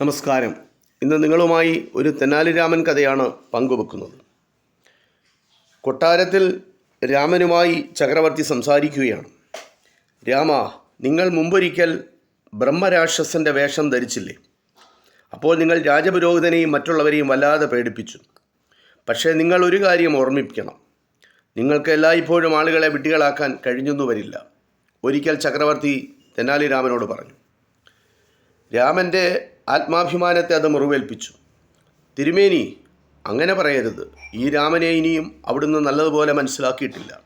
നമസ്കാരം. ഇന്ന് നിങ്ങളുമായി ഒരു തെന്നാലി രാമൻ കഥയാണ് പങ്കുവെക്കുന്നത്. കൊട്ടാരത്തിൽ രാമനുമായി ചക്രവർത്തി സംസാരിക്കുകയാണ്. രാമ നിങ്ങൾ മുമ്പൊരിക്കൽ ബ്രഹ്മരാക്ഷസന്റെ വേഷം ധരിച്ചില്ലേ? അപ്പോൾ നിങ്ങൾ രാജപുരോഹിതനെയും മറ്റുള്ളവരെയും വല്ലാതെ പേടിപ്പിച്ചു. പക്ഷേ നിങ്ങൾ ഒരു കാര്യം ഓർമ്മിപ്പിക്കണം. നിങ്ങൾക്ക് എല്ലായ്പ്പോഴും ആളുകളെ വിഡ്ഢികളാക്കാൻ കഴിഞ്ഞൊന്നും വരില്ല ഒരിക്കൽ ചക്രവർത്തി തെന്നാലി രാമനോട് പറഞ്ഞു. രാമന്റെ ആത്മാഭിമാനത്തെ അത് മുറിവേൽപ്പിച്ചു. തിരുമേനി അങ്ങനെ പറയരുത്. ഈ രാമനെ ഇനിയും അവിടുന്ന് നല്ലതുപോലെ മനസ്സിലാക്കിയിട്ടില്ല.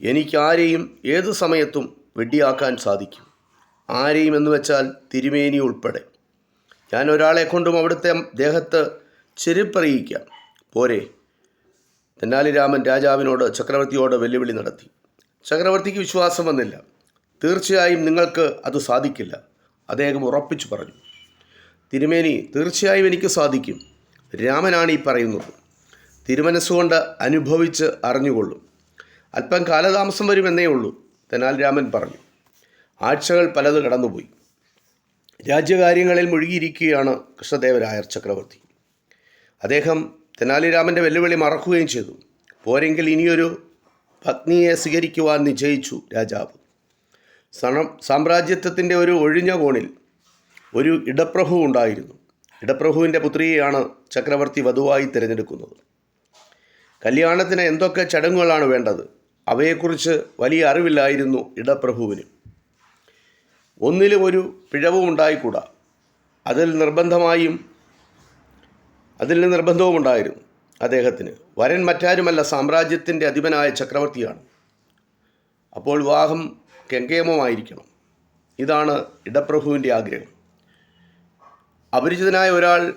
എനിക്കാരെയും ഏത് സമയത്തും വെടിയാക്കാൻ സാധിക്കും. ആരെയും എന്ന് വെച്ചാൽ തിരുമേനി ഉൾപ്പെടെ. ഞാൻ ഒരാളെ കൊണ്ടും അവിടുത്തെ ദേഹത്ത് ചെരുപ്പറിയിക്കാം. പോരെ. തെന്നാലിരാമൻ രാജാവിനോട് ചക്രവർത്തിയോട് വെല്ലുവിളി നടത്തി. ചക്രവർത്തിക്ക് വിശ്വാസം വന്നില്ല. തീർച്ചയായും നിങ്ങൾക്ക് അത് സാധിക്കില്ല. അദ്ദേഹം ഉറപ്പിച്ചു പറഞ്ഞു. തിരുമേനി തീർച്ചയായും എനിക്ക് സാധിക്കും. രാമനാണ് ഈ പറയുന്നത്. തിരുമനസ്സുകൊണ്ട് അനുഭവിച്ച് അറിഞ്ഞുകൊള്ളും. അല്പം കാലതാമസം വരുമെന്നേ ഉള്ളൂ തെനാൽ രാമൻ പറഞ്ഞു. ആഴ്ചകൾ പലത് കടന്നുപോയി. രാജ്യകാര്യങ്ങളിൽ മുഴുകിയിരിക്കുകയാണ് കൃഷ്ണദേവരായർ ചക്രവർത്തി. അദ്ദേഹം തെനാലിരാമന്റെ വെല്ലുവിളി മറക്കുകയും ചെയ്തു. പോരെങ്കിൽ ഇനിയൊരു പത്നിയെ സ്വീകരിക്കുവാൻ നിശ്ചയിച്ചു രാജാവ്. സാമ്രാജ്യത്വത്തിന്റെ ഒരു ഒഴിഞ്ഞ കോണിൽ ഒരു ഇടപ്രഭു ഉണ്ടായിരുന്നു. ഇടപ്രഭുവിന്റെ പുത്രിയെയാണ് ചക്രവർത്തി വധുവായി തിരഞ്ഞെടുക്കുന്നത്. കല്യാണത്തിന് എന്തൊക്കെ ചടങ്ങുകളാണ് വേണ്ടത്? അവയെക്കുറിച്ച് വലിയ അറിവില്ലായിരുന്നു ഇടപ്രഭുവിന്. ഒന്നിലും ഒരു പിഴവും ഉണ്ടായിക്കൂടാ. അതിൽ നിർബന്ധമായും അതിൽ നിർബന്ധവും ഉണ്ടായിരുന്നു അദ്ദേഹത്തിന്. വരൻ മറ്റാരുമല്ല സാമ്രാജ്യത്തിന്റെ അധിപനായ ചക്രവർത്തിയാണ്. അപ്പോൾ വിവാഹം കെങ്കേമമായിരിക്കണം. ഇതാണ് ഇടപ്രഭുവിന്റെ ആഗ്രഹം. അപരിചിതനായ ഒരാൾ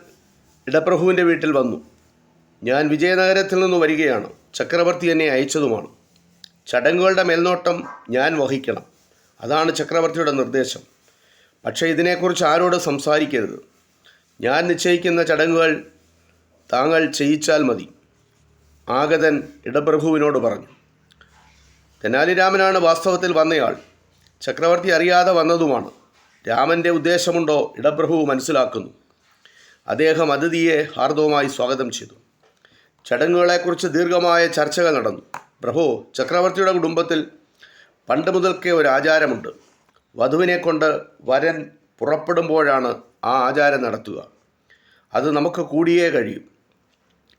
ഇടപ്രഭുവിന്റെ വീട്ടിൽ വന്നു. ഞാൻ വിജയനഗരത്തിൽ നിന്ന് വരികയാണ്. ചക്രവർത്തി എന്നെ അയച്ചതുമാണ്. ചടങ്ങുകളുടെ മേൽനോട്ടം ഞാൻ വഹിക്കണം. അതാണ് ചക്രവർത്തിയുടെ നിർദ്ദേശം. പക്ഷേ ഇതിനെക്കുറിച്ച് ആരോട് സംസാരിക്കരുത്. ഞാൻ നിശ്ചയിക്കുന്ന ചടങ്ങുകൾ താങ്കൾ ചെയ്യിച്ചാൽ മതി ആഗതൻ ഇടപ്രഭുവിനോട് പറഞ്ഞു. തെനാലിരാമനാണ് വാസ്തവത്തിൽ വന്നയാൾ. ചക്രവർത്തി അറിയാതെ വന്നതുമാണ്. രാമന്റെ ഉദ്ദേശമുണ്ടോ ഇടപ്രഭു മനസ്സിലാക്കുന്നു. അദ്ദേഹം അതിഥിയെ ഹാർദവുമായി സ്വാഗതം ചെയ്തു. ചടങ്ങുകളെക്കുറിച്ച് ദീർഘമായ ചർച്ചകൾ നടന്നു. പ്രഭു ചക്രവർത്തിയുടെ കുടുംബത്തിൽ പണ്ട് മുതൽക്കേ ഒരു ആചാരമുണ്ട്. വധുവിനെ കൊണ്ട് വരൻ പുറപ്പെടുമ്പോഴാണ് ആ ആചാരം നടത്തുക. അത് നമുക്ക് കൂടിയേ കഴിയും.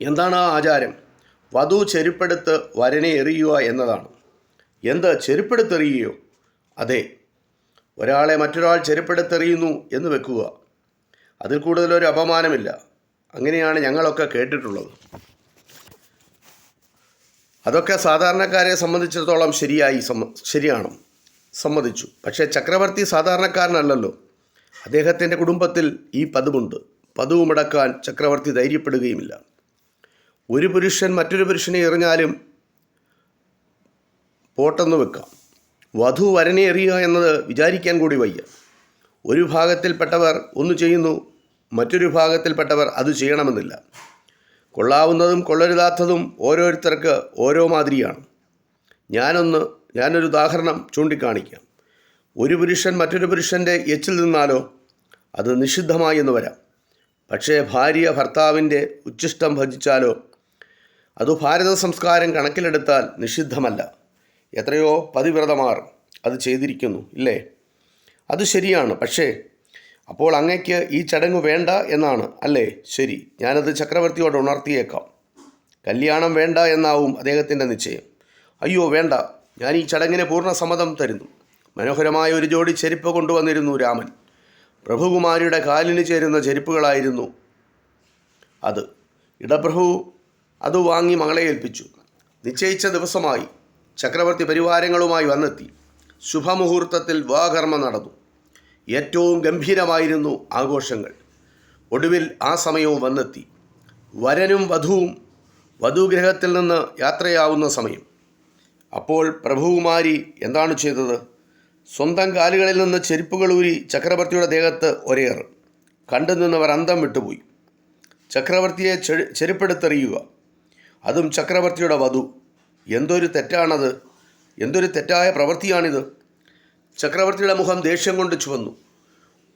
എന്താണ് ആ ആചാരം? വധു ചെരുപ്പെടുത്ത് വരനെ എറിയുക എന്നതാണ്. എന്ത്? ചെരുപ്പെടുത്തെറിയുകയോ? അതെ ഒരാളെ മറ്റൊരാൾ ചെരുപ്പെടുത്തെറിയുന്നു എന്ന് വെക്കുക. അതിൽ കൂടുതലൊരു അപമാനമില്ല. അങ്ങനെയാണ് ഞങ്ങളൊക്കെ കേട്ടിട്ടുള്ളത്. അതൊക്കെ സാധാരണക്കാരെ സംബന്ധിച്ചിടത്തോളം ശരിയായി ശരിയാണ്. സമ്മതിച്ചു. പക്ഷേ ചക്രവർത്തി സാധാരണക്കാരനല്ലല്ലോ. അദ്ദേഹത്തിന്റെ കുടുംബത്തിൽ ഈ പതിവുണ്ട്. പതിവ് മുടക്കാൻ ചക്രവർത്തി ധൈര്യപ്പെടുകയുമില്ല. ഒരു പുരുഷൻ മറ്റൊരു പുരുഷനെ എറിഞ്ഞാലും പോട്ടെന്ന് വെക്കാം. വധു വരനെ എന്നത് വിചാരിക്കാൻ കൂടി വയ്യ. ഒരു ഭാഗത്തിൽപ്പെട്ടവർ ഒന്ന് ചെയ്യുന്നു മറ്റൊരു ഭാഗത്തിൽപ്പെട്ടവർ അത് ചെയ്യണമെന്നില്ല. കൊള്ളാവുന്നതും കൊള്ളരുതാത്തതും ഓരോരുത്തർക്ക് ഓരോ മാതിരിയാണ്. ഞാനൊന്ന് ഞാനൊരു ഉദാഹരണം ചൂണ്ടിക്കാണിക്കാം. ഒരു പുരുഷൻ മറ്റൊരു പുരുഷന്റെ എച്ചിൽ നിന്നാലോ അത് നിഷിദ്ധമായി എന്ന് വരാം. പക്ഷേ ഭാര്യ ഭർത്താവിന്റെ ഉച്ഛിഷ്ടം ഭജിച്ചാലോ അത് ഭാരത സംസ്കാരം കണക്കിലെടുത്താൽ നിഷിദ്ധമല്ല. എത്രയോ പതിവ്രതമാർ അത് ചെയ്തിരിക്കുന്നു ഇല്ലേ? അത് ശരിയാണ് പക്ഷേ അപ്പോൾ അങ്ങയ്ക്ക് ഈ ചടങ്ങ് വേണ്ട എന്നാണ് അല്ലേ? ശരി ഞാനത് ചക്രവർത്തിയോട് ഉണർത്തിയേക്കാം. കല്യാണം വേണ്ട എന്നാവും അദ്ദേഹത്തിന്റെ നിശ്ചയം. അയ്യോ വേണ്ട ഞാൻ ഈ ചടങ്ങിന് പൂർണ സമ്മതം തരുന്നു. മനോഹരമായ ഒരു ജോഡി ചെരുപ്പ് കൊണ്ടുവന്നിരുന്നു രാമൻ. പ്രഭുകുമാരിയുടെ കാലിന് ചേരുന്ന ചെരുപ്പുകളായിരുന്നു അത്. ഇടപ്രഭു അത് വാങ്ങി മകളെ ഏൽപ്പിച്ചു. നിശ്ചയിച്ച ദിവസമായി. ചക്രവർത്തി പരിവാരങ്ങളുമായി വന്നെത്തി. ശുഭമുഹൂർത്തത്തിൽ വിവാഹകർമ്മം നടന്നു. ഏറ്റവും ഗംഭീരമായിരുന്നു ആഘോഷങ്ങൾ. ഒടുവിൽ ആ സമയവും വന്നെത്തി. വരനും വധുവും വധുഗ്രഹത്തിൽ നിന്ന് യാത്രയാവുന്ന സമയം. അപ്പോൾ പ്രഭുകുമാരി എന്താണ് ചെയ്തത്? സ്വന്തം കാലുകളിൽ നിന്ന് ചെരുപ്പുകൾ ഊരി ചക്രവർത്തിയുടെ ദേഹത്ത് ഒരേറ്. കണ്ടു നിന്നവർ അന്തം വിട്ടുപോയി. ചക്രവർത്തിയെ ചെരുപ്പെടുത്തെറിയുക. അതും ചക്രവർത്തിയുടെ വധു. എന്തൊരു തെറ്റാണത്? എന്തൊരു തെറ്റായ പ്രവൃത്തിയാണിത്? ചക്രവർത്തിയുടെ മുഖം ദേഷ്യം കൊണ്ട് ചുവന്നു.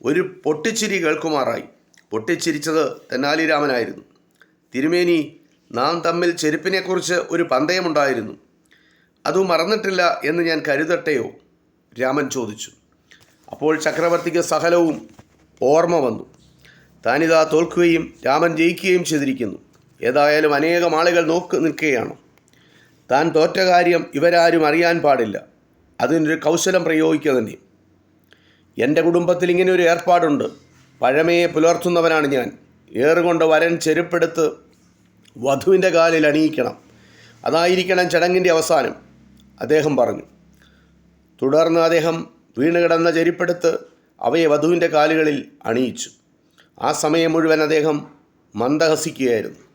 ഒരു പൊട്ടിച്ചിരി കേൾക്കുമാറായി. പൊട്ടിച്ചിരിച്ചത് തെന്നാലിരാമനായിരുന്നു. തിരുമേനി നാം തമ്മിൽ ചെരുപ്പിനെക്കുറിച്ച് ഒരു പന്തയമുണ്ടായിരുന്നു. അത് മറന്നിട്ടില്ല എന്ന് ഞാൻ കരുതട്ടെയോ? രാമൻ ചോദിച്ചു. അപ്പോൾ ചക്രവർത്തിക്ക് സകലവും ഓർമ്മ വന്നു. താനിതാ തോൽക്കുകയും രാമൻ ജയിക്കുകയും ചെയ്തിരിക്കുന്നു. ഏതായാലും അനേകം ആളുകൾ നോക്ക് നിൽക്കുകയാണ്? താൻ തോറ്റ കാര്യം ഇവരാരും അറിയാൻ പാടില്ല. അതിനൊരു കൗശലം പ്രയോഗിക്കുക തന്നെ. എന്റെ കുടുംബത്തിൽ ഇങ്ങനെ ഒരു ഏർപ്പാടുണ്ട്. പഴമയെ പുലർത്തുന്നവനാണ് ഞാൻ. ഏറുകൊണ്ട് വരൻ ചെരുപ്പെടുത്ത് വധുവിന്റെ കാലിൽ അണിയിക്കണം. അതായിരിക്കണം ചടങ്ങിന്റെ അവസാനം അദ്ദേഹം പറഞ്ഞു. തുടർന്ന് അദ്ദേഹം വീണുകിടന്ന ചെരുപ്പെടുത്ത് അവയെ വധുവിന്റെ കാലുകളിൽ അണിയിച്ചു. ആ സമയം മുഴുവൻ അദ്ദേഹം മന്ദഹസിക്കുകയായിരുന്നു.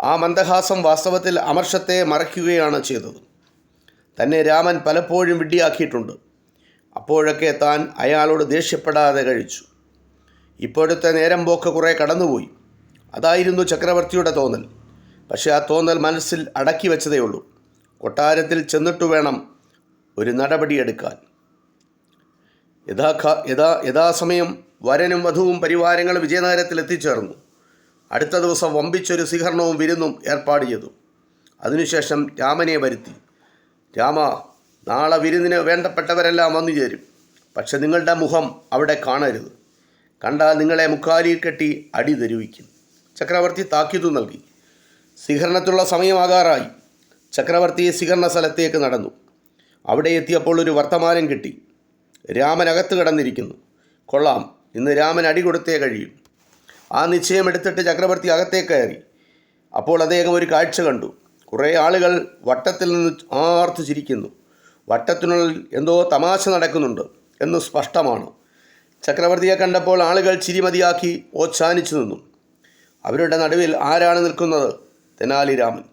ആ മന്ദഹാസം വാസ്തവത്തിൽ അമർഷത്തെ മറയ്ക്കുകയാണ് ചെയ്തത്. തന്നെ രാമൻ പലപ്പോഴും വിഡ്ഢിയാക്കിയിട്ടുണ്ട്. അപ്പോഴൊക്കെ താൻ അയാളോട് ദേഷ്യപ്പെടാതെ കഴിച്ചു. ഇപ്പോഴത്തെ നേരം പോക്ക് കുറേ കടന്നുപോയി. അതായിരുന്നു ചക്രവർത്തിയുടെ തോന്നൽ. പക്ഷേ ആ തോന്നൽ മനസ്സിൽ അടക്കി വെച്ചതേ ഉള്ളൂ. കൊട്ടാരത്തിൽ ചെന്നിട്ട് വേണം ഒരു നടപടിയെടുക്കാൻ യഥാ യഥാ യഥാസമയം വരനും വധുവും പരിവാരങ്ങളും വിജയനഗരത്തിൽ എത്തിച്ചേർന്നു. അടുത്ത ദിവസം വമ്പിച്ചൊരു സ്വീകരണവും വിരുന്നും ഏർപ്പാട് ചെയ്തു. അതിനുശേഷം രാമനെ വരുത്തി. രാമ നാളെ വിരുന്നിന് വേണ്ടപ്പെട്ടവരെല്ലാം വന്നു ചേരും. പക്ഷെ നിങ്ങളുടെ മുഖം അവിടെ കാണരുത്. കണ്ടാൽ നിങ്ങളെ മുക്കാലിയിൽ കെട്ടി അടി തരുവിക്കും. ചക്രവർത്തി താക്കീതു നൽകി. സ്വീകരണത്തിലുള്ള സമയമാകാറായി. ചക്രവർത്തി സ്വീകരണ സ്ഥലത്തേക്ക് നടന്നു. അവിടെ എത്തിയപ്പോൾ ഒരു വർത്തമാനം കിട്ടി. രാമൻ അകത്ത് കിടന്നിരിക്കുന്നു. കൊള്ളാം. ഇന്ന് രാമൻ അടി കൊടുത്തേ കഴിയും. ആ നിശ്ചയം എടുത്തിട്ട് ചക്രവർത്തി അകത്തേക്ക് കയറി. അപ്പോൾ അദ്ദേഹം ഒരു കാഴ്ച കണ്ടു. കുറേ ആളുകൾ വട്ടത്തിൽ നിന്ന് ആർത്തു ചിരിക്കുന്നു. വട്ടത്തിനുള്ളിൽ എന്തോ തമാശ നടക്കുന്നുണ്ട് എന്ന് സ്പഷ്ടമാണ്. ചക്രവർത്തിയെ കണ്ടപ്പോൾ ആളുകൾ ചിരിമതിയാക്കി ഓച്ഛാനിച്ചു നിന്നു. അവരുടെ നടുവിൽ ആരാണ് നിൽക്കുന്നത്? തെനാലി രാമൻ.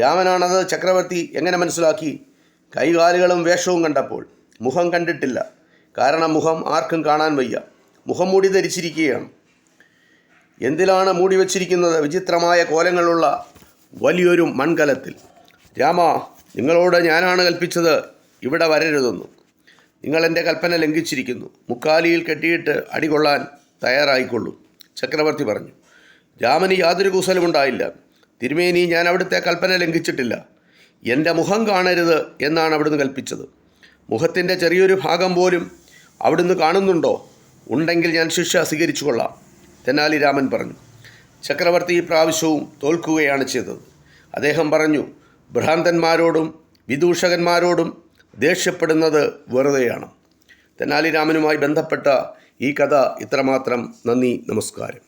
രാമനാണത് ചക്രവർത്തി എങ്ങനെ മനസ്സിലാക്കി? കൈകാലുകളും വേഷവും കണ്ടപ്പോൾ. മുഖം കണ്ടിട്ടില്ല. കാരണം മുഖം ആർക്കും കാണാൻ വയ്യ. മുഖം മൂടി ധരിച്ചിരിക്കുകയാണ്. എന്തിലാണ് മൂടി വച്ചിരിക്കുന്നത്? വിചിത്രമായ കോലങ്ങളുള്ള വലിയൊരു മൺകലത്തിൽ. രാമ നിങ്ങളോട് ഞാനാണ് കൽപ്പിച്ചത്. ഇവിടെ വരരുതെന്ന്. നിങ്ങൾ എന്റെ കൽപ്പന ലംഘിച്ചിരിക്കുന്നു. മുക്കാലിയിൽ കെട്ടിയിട്ട് അടികൊള്ളാൻ തയ്യാറായിക്കൊള്ളൂ ചക്രവർത്തി പറഞ്ഞു. രാമന് യാതൊരു കുശലമുണ്ടായില്ല തിരുമേനി ഞാൻ അവിടുത്തെ കൽപ്പന ലംഘിച്ചിട്ടില്ല. എന്റെ മുഖം കാണരുത് എന്നാണ് അവിടുന്ന് കൽപ്പിച്ചത്. മുഖത്തിന്റെ ചെറിയൊരു ഭാഗം പോലും അവിടുന്ന് കാണുന്നുണ്ടോ? ഉണ്ടെങ്കിൽ ഞാൻ ശിക്ഷ സ്വീകരിച്ചു കൊള്ളാം തെനാലി രാമൻ പറഞ്ഞു ചക്രവർത്തി ഈ പ്രാവശ്യവും തോൽക്കുകയാണ് ചെയ്തത്. അദ്ദേഹം പറഞ്ഞു ഭ്രാന്തന്മാരോടും വിദൂഷകന്മാരോടും ദേഷ്യപ്പെടുന്നത് വെറുതെയാണ്. തെനാലി രാമനുമായി ബന്ധപ്പെട്ട ഈ കഥ ഇത്രമാത്രം. നന്ദി നമസ്കാരം.